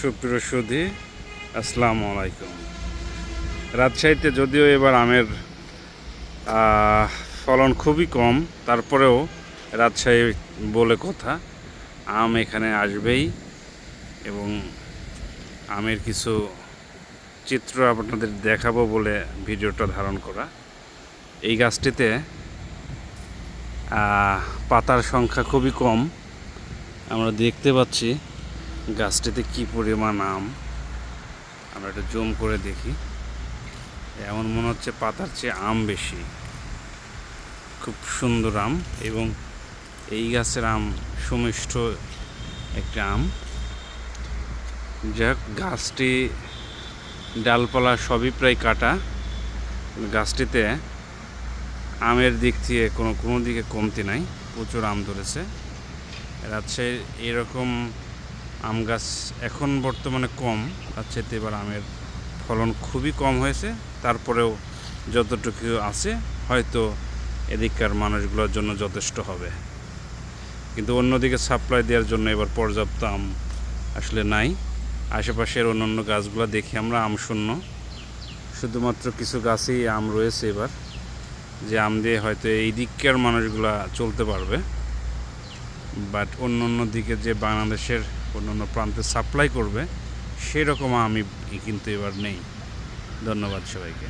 সুপ্রিয় সুধী, আসসালামু আলাইকুম। রাজশাহীতে যদিও এবার আমের ফলন খুবই কম, তারপরেও রাজশাহী বলে কথা, আম এখানে আসবেই এবং আমের কিছু চিত্র আপনাদের দেখাবো বলে ভিডিওটা ধারণ করা। এই গাছটিতে পাতার সংখ্যা খুবই কম, আমরা দেখতে পাচ্ছি। গাছটিতে কি পরিমাণ আম? আমরা একটু জুম করে দেখি। এমন মনে হচ্ছে পাতার চেয়ে আম বেশি। খুব সুন্দর আম এবং এই গাছের আম সুমিষ্ট একটা আম। যাক, গাছটি ডালপালা সবই প্রায় কাটা। গাছটিতে আমের দিক থেকে কোনো কোনো দিকে কমতি নাই। প্রচুর আম ধরেছে। রাজশাহীর এরকম আম গাছ এখন বর্তমানে কম, তার রাজশাহীতে এবার আমের ফলন খুবই কম হয়েছে। তারপরেও যতটুকু আছে, হয়তো এদিককার মানুষগুলোর জন্য যথেষ্ট হবে। কিন্তু অন্যদিকে সাপ্লাই দেওয়ার জন্য এবার পর্যাপ্ত আম আসলে নাই। আশেপাশের অন্য অন্য গাছগুলো দেখি আমরা আম শূন্য। শুধুমাত্র কিছু গাছেই আম রয়েছে এবার, যে আম দিয়ে হয়তো এই দিককার মানুষগুলা চলতে পারবে। বাট অন্য অন্য দিকে যে বাংলাদেশের অন্য অন্য প্রান্তে সাপ্লাই করবে সেরকম আমি কিন্তু এবার নেই। ধন্যবাদ সবাইকে।